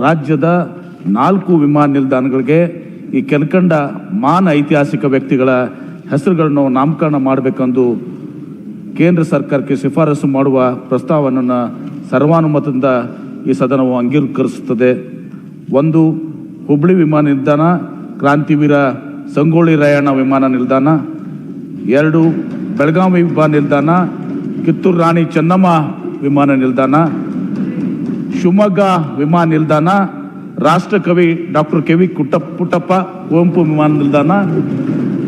ರಾಜ್ಯದ ನಾಲ್ಕು ವಿಮಾನ ನಿಲ್ದಾಣಗಳಿಗೆ ಈ ಕೆಲ್ಕಂಡ ಮಾನ ಐತಿಹಾಸಿಕ ವ್ಯಕ್ತಿಗಳ ಹೆಸರುಗಳನ್ನು ನಾಮಕರಣ ಮಾಡಬೇಕೆಂದು ಕೇಂದ್ರ ಸರ್ಕಾರಕ್ಕೆ ಶಿಫಾರಸು ಮಾಡುವ ಪ್ರಸ್ತಾವವನ್ನು ಸರ್ವಾನುಮತದಿಂದ ಈ ಸದನವು ಅಂಗೀಕರಿಸುತ್ತದೆ. ಒಂದು, ಹುಬ್ಳಿ ವಿಮಾನ ನಿಲ್ದಾಣ, ಕ್ರಾಂತಿವೀರ ಸಂಗೊಳ್ಳಿ ರಾಯಣ್ಣ ವಿಮಾನ ನಿಲ್ದಾಣ. ಎರಡು, ಬೆಳಗಾವಿ ವಿಮಾನ ನಿಲ್ದಾಣ, ಕಿತ್ತೂರು ರಾಣಿ ಚೆನ್ನಮ್ಮ ವಿಮಾನ ನಿಲ್ದಾಣ. ಶಿವಮೊಗ್ಗ ವಿಮಾನ ನಿಲ್ದಾಣ ರಾಷ್ಟ್ರಕವಿ ಡಾಕ್ಟರ್ ಕೆ ವಿ ಕುಟ್ಟ ಪುಟ್ಟಪ್ಪ ಕುವೆಂಪು ವಿಮಾನ ನಿಲ್ದಾಣ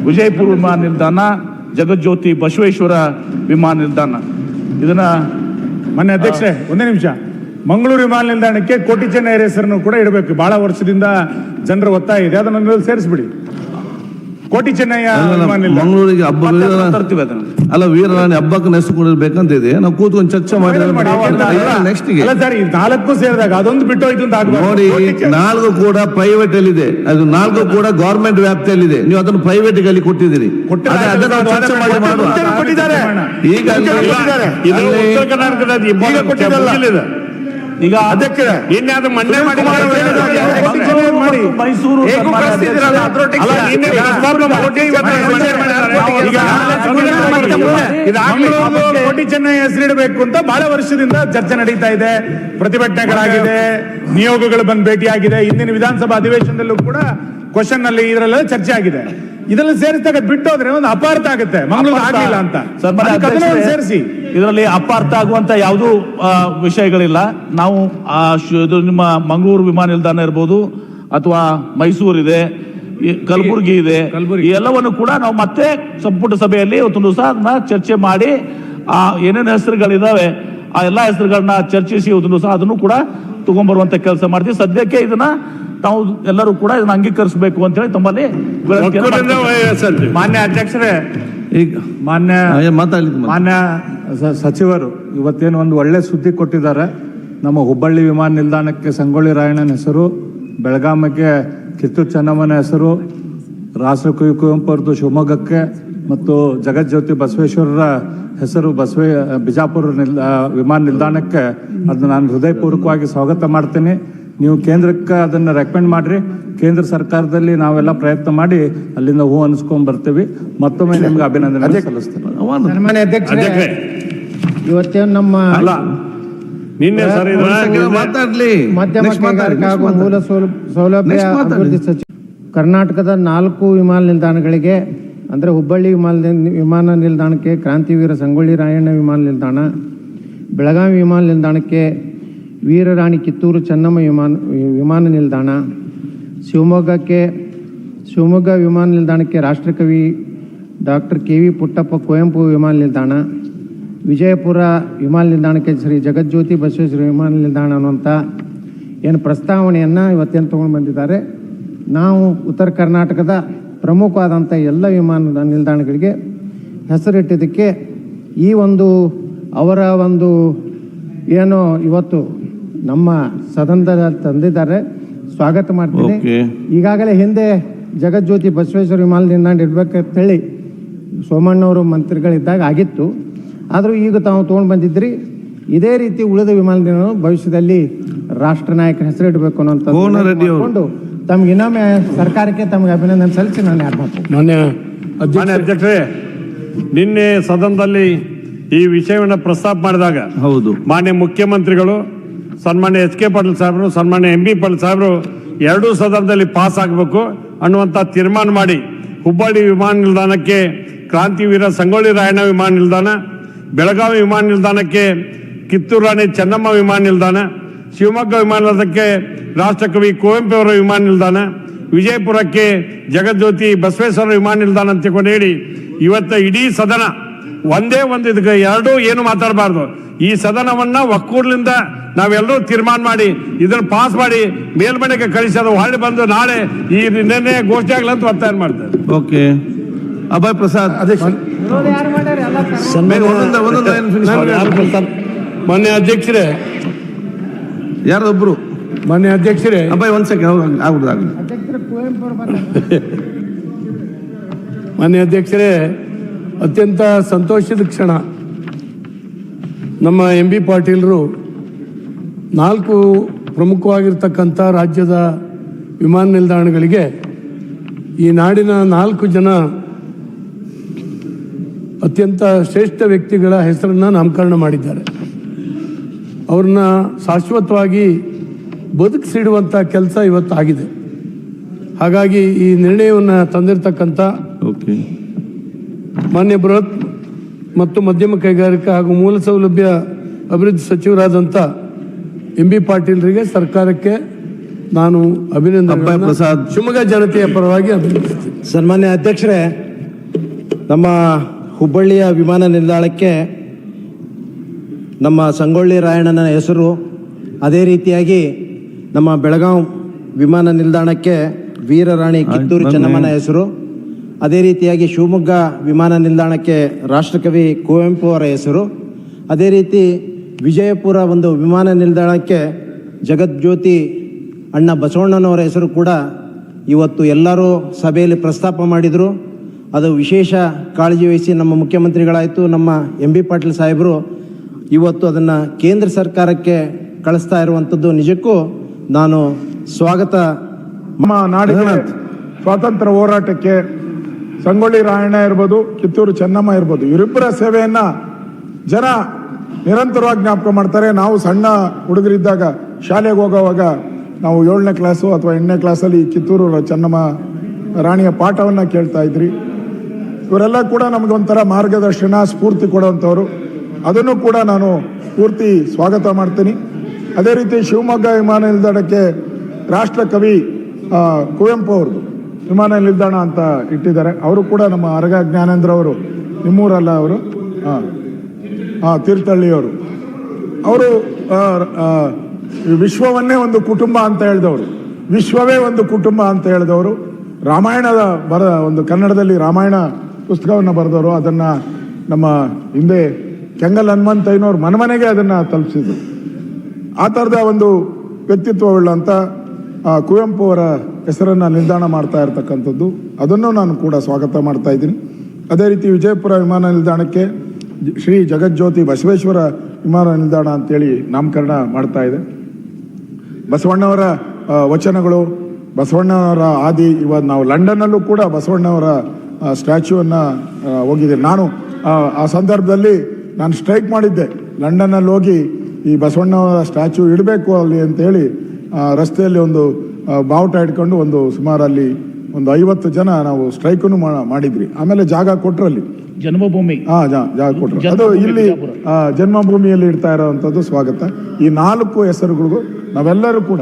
ವಿಜಯಪುರ ವಿಮಾನ ನಿಲ್ದಾಣ ಜಗಜ್ಯೋತಿ ಬಸವೇಶ್ವರ ವಿಮಾನ ನಿಲ್ದಾಣ. ಇದನ್ನ ಮೊನ್ನೆ ಅಧ್ಯಕ್ಷರೇ ಒಂದೇ ನಿಮಿಷ. ಮಂಗಳೂರು ವಿಮಾನ ನಿಲ್ದಾಣಕ್ಕೆ ಕೋಟಿ ಚೆನ್ನೈ ಹೆಸರನ್ನು ಕೂಡ ಇಡಬೇಕು. ಬಹಳ ವರ್ಷದಿಂದ ಜನರ ಒತ್ತಾಯ ಇದೆ. ಅದನ್ನು ಸೇರಿಸ್ಬಿಡಿ. ಕೋಟಿ ಚೆನ್ನಯ್ಯ ಮಂಗಳೂರಿಗೆ ಹಬ್ಬ ಅಲ್ಲ ವೀರರಾಣಿ ಹಬ್ಬಕ್ಕೆ ನೆನೆಸ್ಕೊಂಡಿರ್ಬೇಕಂತ ಇದೆ ನಾವು ಕೂತ್ಕೊಂಡು ಚರ್ಚೆ ಮಾಡಿ ನೆಕ್ಸ್ಟ್ ನಾಲ್ಕು ಸೇರಿದಾಗ ಅದೊಂದು ಬಿಟ್ಟು ಹೋಯ್ತು ಅಂತ ನೋಡಿ ನಾಲ್ಕು ಕೂಡ ಪ್ರೈವೇಟ್ ಅಲ್ಲಿ ಇದೆ. ಅದು ನಾಲ್ಕು ಕೂಡ ಗೌರ್ಮೆಂಟ್ ವ್ಯಾಪ್ತಿಯಲ್ಲಿ ಇದೆ. ನೀವು ಅದನ್ನು ಪ್ರೈವೇಟ್ ಅಲ್ಲಿ ಕೊಟ್ಟಿದ್ದಾರೆ. ಈಗ ಈಗ ಅದಕ್ಕೆ ಈಗ ಮಂಡ್ಯ ಮಂಡನೆ ಮಾಡಿ. ಮೈಸೂರು ಕೋಟಿ ಚೆನ್ನೈ ಹೆಸರಿಡಬೇಕು ಅಂತ ಬಹಳ ವರ್ಷದಿಂದ ಚರ್ಚೆ ನಡೀತಾ ಇದೆ. ಪ್ರತಿಭಟನೆಗಳಾಗಿದೆ. ನಿಯೋಗಗಳು ಬಂದು ಭೇಟಿಯಾಗಿದೆ. ಇಂದಿನ ವಿಧಾನಸಭಾ ಅಧಿವೇಶನದಲ್ಲೂ ಕೂಡ ಕ್ವಶನ್ನಲ್ಲಿ ಇದರಲ್ಲ ಚರ್ಚೆ ಆಗಿದೆ. ಇದೆಲ್ಲ ಸೇರಿಸಿದಾಗ ಬಿಟ್ಟು ಹೋದ್ರೆ ಒಂದು ಅಪಾರ್ಥ ಆಗುತ್ತೆ. ಮಂಗಳೂರು ಆಗಿಲ್ಲ ಅಂತ. ಸೇರಿಸಿ. ಇದರಲ್ಲಿ ಅಪಾರ್ಥ ಆಗುವಂತ ಯಾವುದೂ ವಿಷಯಗಳಿಲ್ಲ ನಾವು ಆ ಶು- ಇದು ನಿಮ್ಮ ಮಂಗಳೂರು ವಿಮಾನ ನಿಲ್ದಾಣ ಇರ್ಬೋದು ಅಥವಾ ಮೈಸೂರು ಇದೆ ಈ ಕಲಬುರಗಿ ಇದೆ ಈ ಎಲ್ಲವನ್ನು ಕೂಡ ನಾವು ಮತ್ತೆ ಸಂಪುಟ ಸಭೆಯಲ್ಲಿ ಒಂದು ದಿವಸ ಅದನ್ನ ಚರ್ಚೆ ಮಾಡಿ ಆ ಏನೇನು ಹೆಸರುಗಳಿದಾವೆ ಆ ಎಲ್ಲ ಹೆಸರುಗಳನ್ನ ಚರ್ಚಿಸಿ ಒಂದು ದಿವಸ ಅದನ್ನು ಕೂಡ ತಗೊಂಡ್ಬರುವಂತ ಕೆಲಸ ಮಾಡ್ತೀವಿ ಸದ್ಯಕ್ಕೆ ಇದನ್ನ ತಾವು ಎಲ್ಲರೂ ಕೂಡ ಇದನ್ನ ಅಂಗೀಕರಿಸಬೇಕು ಅಂತ ಹೇಳಿ ತಮ್ಮಲ್ಲಿ. ಮಾನ್ಯ ಅಧ್ಯಕ್ಷರೇ ಈಗ ಮಾನ್ಯ. ಮಾನ್ಯ ಸಚಿವರು ಇವತ್ತೇನು ಒಂದು ಒಳ್ಳೆ ಸುದ್ದಿ ಕೊಟ್ಟಿದ್ದಾರೆ. ನಮ್ಮ ಹುಬ್ಬಳ್ಳಿ ವಿಮಾನ ನಿಲ್ದಾಣಕ್ಕೆ ಸಂಗೊಳ್ಳಿ ರಾಯಣ್ಣನ ಹೆಸರು ಬೆಳಗಾಮಕ್ಕೆ ಕಿತ್ತೂರು ಚೆನ್ನಮ್ಮನ ಹೆಸರು ರಾಷ್ಟ್ರಕವಿ ಕುವೆಂಪು ಅವ್ರದ್ದು ಶಿವಮೊಗ್ಗಕ್ಕೆ ಮತ್ತು ಜಗಜ್ಯೋತಿ ಬಸವೇಶ್ವರರ ಹೆಸರು ಬಸವೇ ಬಿಜಾಪುರ ನಿಲ್ ವಿಮಾನ ನಿಲ್ದಾಣಕ್ಕೆ ಅದನ್ನು ನಾನು ಹೃದಯಪೂರ್ವಕವಾಗಿ ಸ್ವಾಗತ ಮಾಡ್ತೀನಿ. ನೀವು ಕೇಂದ್ರಕ್ಕೆ ಅದನ್ನು ರೆಕಮೆಂಡ್ ಮಾಡಿರಿ. ಕೇಂದ್ರ ಸರ್ಕಾರದಲ್ಲಿ ನಾವೆಲ್ಲ ಪ್ರಯತ್ನ ಮಾಡಿ ಅಲ್ಲಿಂದ ಹೂ ಅನಿಸ್ಕೊಂಡು ಬರ್ತೀವಿ. ಮತ್ತೊಮ್ಮೆ ನಿಮ್ಗೆ ಅಭಿನಂದನೆ ಸಲ್ಲಿಸ್ತೇನೆ ಅವನು- ಸನ್ಮಾನ್ಯ ಅಧ್ಯಕ್ಷರೇ ಅಧ್ಯಕ್ಷರೇ ಇವತ್ತೇನು ನಮ್ಮ ಅಲ್ಲ ನಿನ್ನೆ ಸರ್ ಮಾತಾಡ್ಲಿ ಮಧ್ಯಮ ಕೈಗಾರಿಕಾ ಹಾಗೂ ಮೂಲ ಸೌಲ- ಸೌಲಭ್ಯ ಅಭಿವೃದ್ಧಿ ಸಚಿವ ಕರ್ನಾಟಕದ ನಾಲ್ಕು ವಿಮಾನ ನಿಲ್ದಾಣಗಳಿಗೆ ಅಂದರೆ ಹುಬ್ಬಳ್ಳಿ ವಿಮಾನ ವಿಮಾನ ನಿಲ್ದಾಣಕ್ಕೆ ಕ್ರಾಂತಿವೀರ ಸಂಗೊಳ್ಳಿ ರಾಯಣ್ಣ ವಿಮಾನ ನಿಲ್ದಾಣ ಬೆಳಗಾವಿ ವಿಮಾನ ನಿಲ್ದಾಣಕ್ಕೆ ವೀರರಾಣಿ ಕಿತ್ತೂರು ಚೆನ್ನಮ್ಮ ವಿಮಾನ ವಿಮಾನ ನಿಲ್ದಾಣ ಶಿವಮೊಗ್ಗಕ್ಕೆ ಶಿವಮೊಗ್ಗ ವಿಮಾನ ನಿಲ್ದಾಣಕ್ಕೆ ರಾಷ್ಟ್ರಕವಿ doctor K V Puttappa Kuvempu ವಿಮಾನ ನಿಲ್ದಾಣ ವಿಜಯಪುರ ವಿಮಾನ ನಿಲ್ದಾಣಕ್ಕೆ ಶ್ರೀ ಜಗಜ್ಯೋತಿ ಬಸವೇಶ್ವರ ವಿಮಾನ ನಿಲ್ದಾಣ ಅನ್ನುವಂಥ ಏನು ಪ್ರಸ್ತಾವನೆಯನ್ನು ಇವತ್ತೇನು ತೊಗೊಂಡು ಬಂದಿದ್ದಾರೆ. ನಾವು ಉತ್ತರ ಕರ್ನಾಟಕದ ಪ್ರಮುಖವಾದಂಥ ಎಲ್ಲ ವಿಮಾನ ನಿಲ್ದಾಣಗಳಿಗೆ ಹೆಸರಿಟ್ಟಿದ್ದಕ್ಕೆ ಈ ಒಂದು ಅವರ ಒಂದು ಏನು ಇವತ್ತು ನಮ್ಮ ಸದನದ ತಂದಿದ್ದಾರೆ. ಸ್ವಾಗತ ಮಾಡ್ತೀನಿ. ಈಗಾಗಲೇ ಹಿಂದೆ ಜಗಜ್ಯೋತಿ ಬಸವೇಶ್ವರ ವಿಮಾನ ನಿಲ್ದಾಣ ಇಡ್ಬೇಕಂತ ಹೇಳಿ ಸೋಮಣ್ಣವರು ಮಂತ್ರಿಗಳಿದ್ದಾಗ ಆಗಿತ್ತು. ಆದರೂ ಈಗ ತಾವು ತೊಗೊಂಡು ಬಂದಿದ್ರಿ ಇದೇ ರೀತಿ ಉಳಿದ ವಿಮಾನ ನಿಲ್ದಾಣ ಭವಿಷ್ಯದಲ್ಲಿ ರಾಷ್ಟ್ರ ನಾಯಕ ಹೆಸರಿಡಬೇಕು. ಮಾಡ್ಕೊಂಡು ತಮ್ಗೆ ಇನ್ನೊಮ್ಮೆ ಸರ್ಕಾರಕ್ಕೆ ತಮಗೆ ಅಭಿನಂದನೆ ಸಲ್ಲಿಸಿ ನಾನು ಮಾನ್ಯ ಅಧ್ಯಕ್ಷರೇ ನಿನ್ನೆ ಸದನದಲ್ಲಿ ಈ ವಿಷಯವನ್ನು ಪ್ರಸ್ತಾಪ ಮಾಡಿದಾಗ ಹೌದು. ಮಾನ್ಯ ಮುಖ್ಯಮಂತ್ರಿಗಳು ಸನ್ಮಾನ್ಯ ಎಚ್ ಕೆ ಪಾಟೀಲ್ ಸಾಹೇಬರು ಸನ್ಮಾನ್ಯ ಎಂ ಬಿ ಪಾಟೀಲ್ ಸಾಹೇಬರು ಎರಡೂ ಸದನದಲ್ಲಿ ಪಾಸ್ ಆಗಬೇಕು ಅನ್ನುವಂಥ ತೀರ್ಮಾನ ಮಾಡಿ ಹುಬ್ಬಳ್ಳಿ ವಿಮಾನ ನಿಲ್ದಾಣಕ್ಕೆ ಕ್ರಾಂತಿವೀರ ಸಂಗೊಳ್ಳಿ ರಾಯಣ್ಣ ವಿಮಾನ ನಿಲ್ದಾಣ ಬೆಳಗಾವಿ ವಿಮಾನ ನಿಲ್ದಾಣಕ್ಕೆ ಕಿತ್ತೂರು ರಾಣಿ ಚೆನ್ನಮ್ಮ ವಿಮಾನ ನಿಲ್ದಾಣ ಶಿವಮೊಗ್ಗ ವಿಮಾನ ನಿಲ್ದಾಣಕ್ಕೆ ರಾಷ್ಟ್ರಕವಿ ಕುವೆಂಪು ಅವರ ವಿಮಾನ ನಿಲ್ದಾಣ ವಿಜಯಪುರಕ್ಕೆ ಜಗಜ್ಯೋತಿ ಬಸವೇಶ್ವರ ವಿಮಾನ ನಿಲ್ದಾಣ ಅಂತ ತಿಳ್ಕೊಂಡು ಹೇಳಿ ಇವತ್ತ ಇಡೀ ಸದನ ಒಂದೇ ಒಂದು ಇದಕ್ಕೆ ಎರಡೂ ಏನು ಮಾತಾಡಬಾರ್ದು. ಈ ಸದನವನ್ನ ಒಕ್ಕೂರ್ಲಿಂದ ನಾವೆಲ್ಲರೂ ತೀರ್ಮಾನ ಮಾಡಿ ಇದನ್ನ ಪಾಸ್ ಮಾಡಿ ಮೇಲ್ಮನೆಗೆ ಕಳಿಸೋದು ಅದು ಹೊಳ್ಳಿ ಬಂದು ನಾಳೆ ಈ ನಿನ್ನೆ ಘೋಷಣೆ ಆಗ್ಲಂತ ಒತ್ತಾಯ ಮಾಡ್ತಾರೆ ಓಕೆ ಅಭಯ್ ಪ್ರಸಾದ್. ಯಾರು ಮೊನ್ನೆ ಅಧ್ಯಕ್ಷರೇ. ಯಾರೊಬ್ರು? ಮೊನ್ನೆ ಅಧ್ಯಕ್ಷರೇ. ಅಬ್ಬಾಯಿ ಒಂದ್ ಸೆಕೆಂಡ್ ಆಗ್ಬಿಡುದು ಆಗ್ಲಿ ಮಾನ್ಯ ಅಧ್ಯಕ್ಷರೇ ಅತ್ಯಂತ ಸಂತೋಷದ ಕ್ಷಣ. ನಮ್ಮ ಎಂ ಬಿ ಪಾಟೀಲರು ನಾಲ್ಕು ಪ್ರಮುಖವಾಗಿರ್ತಕ್ಕಂಥ ರಾಜ್ಯದ ವಿಮಾನ ನಿಲ್ದಾಣಗಳಿಗೆ ಈ ನಾಡಿನ ನಾಲ್ಕು ಜನ ಅತ್ಯಂತ ಶ್ರೇಷ್ಠ ವ್ಯಕ್ತಿಗಳ ಹೆಸರನ್ನು ನಾಮಕರಣ ಮಾಡಿದ್ದಾರೆ. ಅವ್ರನ್ನ ಶಾಶ್ವತವಾಗಿ ಬದುಕಿಸಿಡುವಂಥ ಕೆಲಸ ಇವತ್ತು ಆಗಿದೆ. ಹಾಗಾಗಿ ಈ ನಿರ್ಣಯವನ್ನು ತಂದಿರತಕ್ಕಂಥ ಮಾನ್ಯ ಬೃಹತ್ ಮತ್ತು ಮಧ್ಯಮ ಕೈಗಾರಿಕಾ ಹಾಗೂ ಮೂಲ ಸೌಲಭ್ಯ ಅಭಿವೃದ್ಧಿ ಸಚಿವರಾದಂಥ ಎಂ ಬಿ ಪಾಟೀಲ್ರಿಗೆ ಸರ್ಕಾರಕ್ಕೆ ನಾನು ಅಭಿನಂದನೆ ಪ್ರಸಾದ್. ಶಿವಮೊಗ್ಗ ಜನತೆಯ ಪರವಾಗಿ ಅಭಿನಂದಿಸ್ತೀನಿ. ಸನ್ಮಾನ್ಯ ಅಧ್ಯಕ್ಷರೇ ನಮ್ಮ ಹುಬ್ಬಳ್ಳಿಯ ವಿಮಾನ ನಿಲ್ದಾಣಕ್ಕೆ ನಮ್ಮ ಸಂಗೊಳ್ಳಿ ರಾಯಣ್ಣನ ಹೆಸರು. ಅದೇ ರೀತಿಯಾಗಿ ನಮ್ಮ ಬೆಳಗಾಂ ವಿಮಾನ ನಿಲ್ದಾಣಕ್ಕೆ ವೀರರಾಣಿ ಕಿತ್ತೂರು ಚೆನ್ನಮ್ಮನ ಹೆಸರು. ಅದೇ ರೀತಿಯಾಗಿ ಶಿವಮೊಗ್ಗ ವಿಮಾನ ನಿಲ್ದಾಣಕ್ಕೆ ರಾಷ್ಟ್ರಕವಿ ಕುವೆಂಪು ಅವರ ಹೆಸರು. ಅದೇ ರೀತಿ ವಿಜಯಪುರ ಒಂದು ವಿಮಾನ ನಿಲ್ದಾಣಕ್ಕೆ ಜಗಜ್ಯೋತಿ ಅಣ್ಣ ಬಸವಣ್ಣನವರ ಹೆಸರು ಕೂಡ ಇವತ್ತು ಎಲ್ಲರೂ ಸಭೆಯಲ್ಲಿ ಪ್ರಸ್ತಾಪ ಮಾಡಿದರು. ಅದು ವಿಶೇಷ ಕಾಳಜಿ ವಹಿಸಿ ನಮ್ಮ ಮುಖ್ಯಮಂತ್ರಿಗಳಾಯಿತು ನಮ್ಮ ಎಂ ಬಿ ಪಾಟೀಲ್ ಸಾಹೇಬರು ಇವತ್ತು ಅದನ್ನು ಕೇಂದ್ರ ಸರ್ಕಾರಕ್ಕೆ ಕಳಿಸ್ತಾ ಇರುವಂಥದ್ದು ನಿಜಕ್ಕೂ ನಾನು ಸ್ವಾಗತ ನಮ್ಮ ನಾಡಿನ ಸ್ವಾತಂತ್ರ್ಯ ಹೋರಾಟಕ್ಕೆ ಸಂಗೊಳ್ಳಿ ರಾಯಣ್ಣ ಇರ್ಬೋದು ಕಿತ್ತೂರು ಚೆನ್ನಮ್ಮ ಇರ್ಬೋದು ಇವರಿಬ್ಬರ ಸೇವೆಯನ್ನು ಜನ ನಿರಂತರವಾಗಿ ಜ್ಞಾಪಕ ಮಾಡ್ತಾರೆ. ನಾವು ಸಣ್ಣ ಹುಡುಗರಿದ್ದಾಗ ಶಾಲೆಗೆ ಹೋಗೋವಾಗ ನಾವು ಏಳನೇ ಕ್ಲಾಸು ಅಥವಾ ಎಂಟನೇ ಕ್ಲಾಸಲ್ಲಿ ಕಿತ್ತೂರು ಚೆನ್ನಮ್ಮ ರಾಣಿಯ ಪಾಠವನ್ನು ಕೇಳ್ತಾ ಇದ್ರಿ. ಇವರೆಲ್ಲ ಕೂಡ ನಮಗೆ ಒಂಥರ ಮಾರ್ಗದರ್ಶನ, ಸ್ಫೂರ್ತಿ ಕೊಡುವಂಥವ್ರು. ಅದನ್ನು ಕೂಡ ನಾನು ಪೂರ್ತಿ ಸ್ವಾಗತ ಮಾಡ್ತೀನಿ. ಅದೇ ರೀತಿ ಶಿವಮೊಗ್ಗ ವಿಮಾನ ನಿಲ್ದಾಣಕ್ಕೆ ರಾಷ್ಟ್ರ ಕವಿ ಕುವೆಂಪು ಅವ್ರದ್ದು ವಿಮಾನ ನಿಲ್ದಾಣ ಅಂತ ಇಟ್ಟಿದ್ದಾರೆ. ಅವರು ಕೂಡ ನಮ್ಮ ಅರಗ ಜ್ಞಾನೇಂದ್ರ ಅವರು, ನಿಮ್ಮೂರಲ್ಲ ಅವರು? ಹಾಂ ಹಾಂ ತೀರ್ಥಹಳ್ಳಿಯವರು ಅವರು. ವಿಶ್ವವನ್ನೇ ಒಂದು ಕುಟುಂಬ ಅಂತ ಹೇಳಿದವರು. ವಿಶ್ವವೇ ಒಂದು ಕುಟುಂಬ ಅಂತ ಹೇಳಿದವರು. ರಾಮಾಯಣದ ಬರ, ಒಂದು ಕನ್ನಡದಲ್ಲಿ ರಾಮಾಯಣ ಪುಸ್ತಕವನ್ನು ಬರೆದವರು, ಅದನ್ನು ನಮ್ಮ ಹಿಂದೆ ಕೆಂಗಲ್ ಹನುಮಂತಯ್ಯನವ್ರು ಮನಮನೆಗೆ ಅದನ್ನು ತಲುಪಿಸಿದ್ರು. ಆ ಥರದ ಒಂದು ವ್ಯಕ್ತಿತ್ವವುಳ್ಳಂಥ ಕುವೆಂಪು ಅವರ ಹೆಸರನ್ನು ನಿಲ್ದಾಣ ಮಾಡ್ತಾ ಇರತಕ್ಕಂಥದ್ದು. ಅದನ್ನು ನಾನು ಕೂಡ ಸ್ವಾಗತ ಮಾಡ್ತಾ ಇದ್ದೀನಿ. ಅದೇ ರೀತಿ ವಿಜಯಪುರ ವಿಮಾನ ನಿಲ್ದಾಣಕ್ಕೆ ಶ್ರೀ ಜಗಜ್ಯೋತಿ ಬಸವೇಶ್ವರ ವಿಮಾನ ನಿಲ್ದಾಣ ಅಂತೇಳಿ ನಾಮಕರಣ ಮಾಡ್ತಾ ಇದೆ. ಬಸವಣ್ಣವರ ವಚನಗಳು, ಬಸವಣ್ಣವರ ಆದಿ ಇವಾಗ ನಾವು ಲಂಡನ್ನಲ್ಲೂ ಕೂಡ ಬಸವಣ್ಣವರ ಸ್ಟ್ಯಾಚ್ಯೂವನ್ನು ಹೋಗಿದ್ದೀನಿ. ನಾನು ಆ, ಸಂದರ್ಭದಲ್ಲಿ ನಾನು ಸ್ಟ್ರೈಕ್ ಮಾಡಿದ್ದೆ. ಲಂಡನ್ನಲ್ಲಿ ಹೋಗಿ ಈ ಬಸವಣ್ಣ ಸ್ಟ್ಯಾಚ್ಯೂ ಇಡಬೇಕು ಅಲ್ಲಿ ಅಂತೇಳಿ ಆ, ರಸ್ತೆಯಲ್ಲಿ ಒಂದು ಬಾವುಟ ಇಟ್ಕೊಂಡು ಒಂದು ಸುಮಾರು ಅಲ್ಲಿ ಒಂದು ಐವತ್ತು ಜನ ನಾವು ಸ್ಟ್ರೈಕನ್ನು ಮಾಡಿದ್ವಿ. ಆಮೇಲೆ ಜಾಗ ಕೊಟ್ರಲ್ಲಿ. ಜನ್ಮಭೂಮಿ. ಹಾ ಜಾಗ ಕೊಟ್ಟರು ಅದು ಇಲ್ಲಿ ಜನ್ಮಭೂಮಿಯಲ್ಲಿ ಇಡ್ತಾ ಇರೋವಂಥದ್ದು ಸ್ವಾಗತ. ಈ ನಾಲ್ಕು ಹೆಸರುಗಳಿಗೂ ನಾವೆಲ್ಲರೂ ಕೂಡ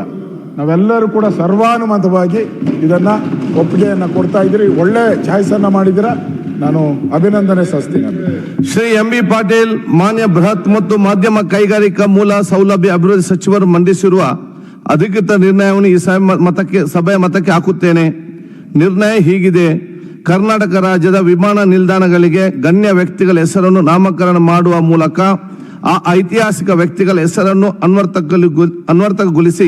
ನಾವೆಲ್ಲರೂ ಕೂಡ ಸರ್ವಾನುಮತವಾಗಿ ಇದನ್ನ ಒಪ್ಪಿಗೆಯನ್ನು ಕೊಡ್ತಾ ಇದ್ದೀರಿ. ಒಳ್ಳೆ ಚಾಯ್ಸ್ ಅನ್ನ ಮಾಡಿದ್ದೀರಾ? ನಾನು ಅಭಿನಂದನೆ ಸಲ್ಲಿಸ್ತೀನಿ. ಶ್ರೀ ಎಂ ಬಿ ಪಾಟೀಲ್, ಮಾನ್ಯ ಬೃಹತ್ ಮತ್ತು ಮಾಧ್ಯಮ ಕೈಗಾರಿಕಾ ಮೂಲ ಸೌಲಭ್ಯ ಅಭಿವೃದ್ಧಿ ಸಚಿವರು ಮಂಡಿಸಿರುವ ಅಧಿಕೃತ ನಿರ್ಣಯವನ್ನು ಈ ಸಭೆ ಮತಕ್ಕೆ, ಸಭೆಯ ಮತಕ್ಕೆ ಹಾಕುತ್ತೇನೆ. ನಿರ್ಣಯ ಹೀಗಿದೆ. ಕರ್ನಾಟಕ ರಾಜ್ಯದ ವಿಮಾನ ನಿಲ್ದಾಣಗಳಿಗೆ ಗಣ್ಯ ವ್ಯಕ್ತಿಗಳ ಹೆಸರನ್ನು ನಾಮಕರಣ ಮಾಡುವ ಮೂಲಕ ಆ ಐತಿಹಾಸಿಕ ವ್ಯಕ್ತಿಗಳ ಹೆಸರನ್ನು ಅನ್ವರ್ತಕಲ್ಲಿ ಅನ್ವರ್ಥಕಗೊಳಿಸಿ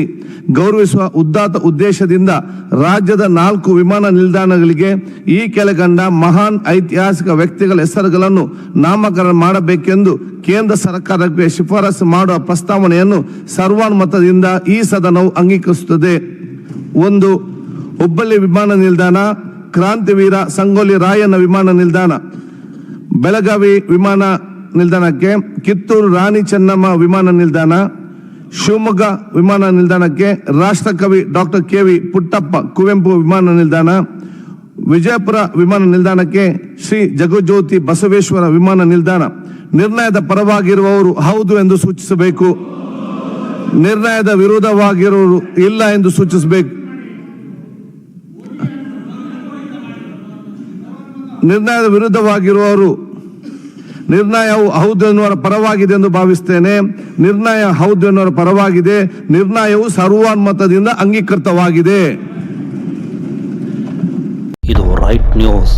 ಗೌರವಿಸುವ ಉದ್ದಾತ ಉದ್ದೇಶದಿಂದ ರಾಜ್ಯದ ನಾಲ್ಕು ವಿಮಾನ ನಿಲ್ದಾಣಗಳಿಗೆ ಈ ಕೆಳಗಂಡ ಮಹಾನ್ ಐತಿಹಾಸಿಕ ವ್ಯಕ್ತಿಗಳ ಹೆಸರುಗಳನ್ನು ನಾಮಕರಣ ಮಾಡಬೇಕೆಂದು ಕೇಂದ್ರ ಸರ್ಕಾರಕ್ಕೆ ಶಿಫಾರಸು ಮಾಡುವ ಪ್ರಸ್ತಾವನೆಯನ್ನು ಸರ್ವಾನುಮತದಿಂದ ಈ ಸದನವು ಅಂಗೀಕರಿಸುತ್ತದೆ. ಒಂದು, ಹುಬ್ಬಳ್ಳಿ ವಿಮಾನ ನಿಲ್ದಾಣ, ಕ್ರಾಂತಿವೀರ ಸಂಗೊಳ್ಳಿ ರಾಯಣ್ಣ ವಿಮಾನ ನಿಲ್ದಾಣ, ಬೆಳಗಾವಿ ವಿಮಾನ ನಿಲ್ದಾಣಕ್ಕೆ ಕಿತ್ತೂರು ರಾಣಿ ಚೆನ್ನಮ್ಮ ವಿಮಾನ ನಿಲ್ದಾಣ, ಶಿವಮೊಗ್ಗ ವಿಮಾನ ನಿಲ್ದಾಣಕ್ಕೆ ರಾಷ್ಟ್ರಕವಿ doctor K V Puttappa Kuvempu ವಿಮಾನ ನಿಲ್ದಾಣ, ವಿಜಯಪುರ ವಿಮಾನ ನಿಲ್ದಾಣಕ್ಕೆ ಶ್ರೀ ಜಗಜ್ಯೋತಿ ಬಸವೇಶ್ವರ ವಿಮಾನ ನಿಲ್ದಾಣ. ನಿರ್ಣಯದ ಪರವಾಗಿರುವವರು ಹೌದು ಎಂದು ಸೂಚಿಸಬೇಕು. ನಿರ್ಣಯದ ವಿರೋಧವಾಗಿರುವವರು ಇಲ್ಲ ಎಂದು ಸೂಚಿಸಬೇಕು. ನಿರ್ಣಯದ ವಿರುದ್ಧವಾಗಿರುವವರು ನಿರ್ಣಯವು ಹೌದು ಎನ್ನುವರ ಪರವಾಗಿದೆ ಎಂದು ಭಾವಿಸ್ತೇನೆ. ನಿರ್ಣಯ ಹೌದು ಎನ್ನುವರ ಪರವಾಗಿದೆ. ನಿರ್ಣಯವು ಸರ್ವಾನುಮತದಿಂದ ಅಂಗೀಕೃತವಾಗಿದೆ. ಇದು ರೈಟ್ ನ್ಯೂಸ್